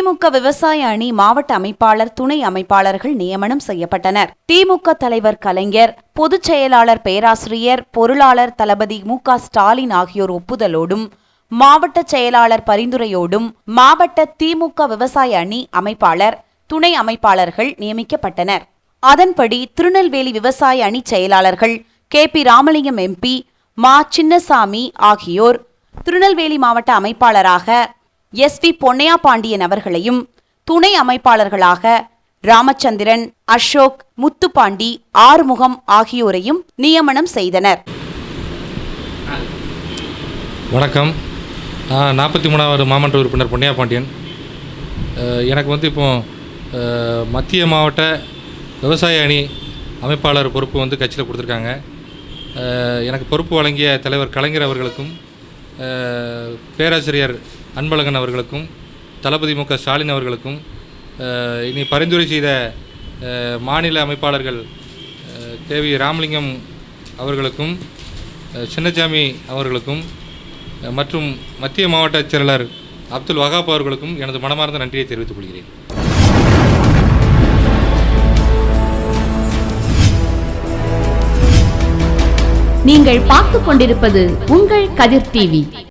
திமுக விவசாய அணி மாவட்ட அமைப்பாளர் துணை அமைப்பாளர்கள் நியமனம் செய்யப்பட்டனர். திமுக தலைவர் கலைஞர் பொதுச் செயலாளர் பேராசிரியர் பொருளாளர் தளபதி மு க ஸ்டாலின் ஆகியோர் ஒப்புதலோடும் மாவட்ட செயலாளர் பரிந்துரையோடும் மாவட்ட திமுக விவசாய அணி அமைப்பாளர் துணை அமைப்பாளர்கள் நியமிக்கப்பட்டனர். அதன்படி திருநெல்வேலி விவசாய அணி செயலாளர்கள் கே. பி. ராமலிங்கம் எம்பி மா. சின்னசாமி ஆகியோர் திருநெல்வேலி மாவட்ட அமைப்பாளராக எஸ் வி பொன்னையா பாண்டியன் அவர்களையும் துணை அமைப்பாளர்களாக ராமச்சந்திரன் அசோக் முத்துப்பாண்டி ஆறுமுகம் ஆகியோரையும் நியமனம் செய்தனர். வணக்கம். நான் நாற்பத்தி மூணாவது மாமன்ற உறுப்பினர் பொன்னியா பாண்டியன் எனக்கு வந்து இப்போ மத்திய மாவட்ட விவசாய அணி அமைப்பாளர் பொறுப்பு வந்து கட்சியில் கொடுத்துருக்காங்க. எனக்கு பொறுப்பு வழங்கிய தலைவர் கலைஞர் அவர்களுக்கும் பேராசிரியர் அன்பழகன் அவர்களுக்கும் தளபதி மு ஸ்டாலின் அவர்களுக்கும் இனி பரிந்துரை செய்த மாநில அமைப்பாளர்கள் கே வி ராமலிங்கம் அவர்களுக்கும் சின்னசாமி அவர்களுக்கும் மற்றும் மத்திய மாவட்ட செயலாளர் அப்துல் வகாப் அவர்களுக்கும் எனது மனமார்ந்த நன்றியை தெரிவித்துக் கொள்கிறேன். நீங்கள் பார்த்துக் கொண்டிருப்பது உங்கள் கதிர் டிவி.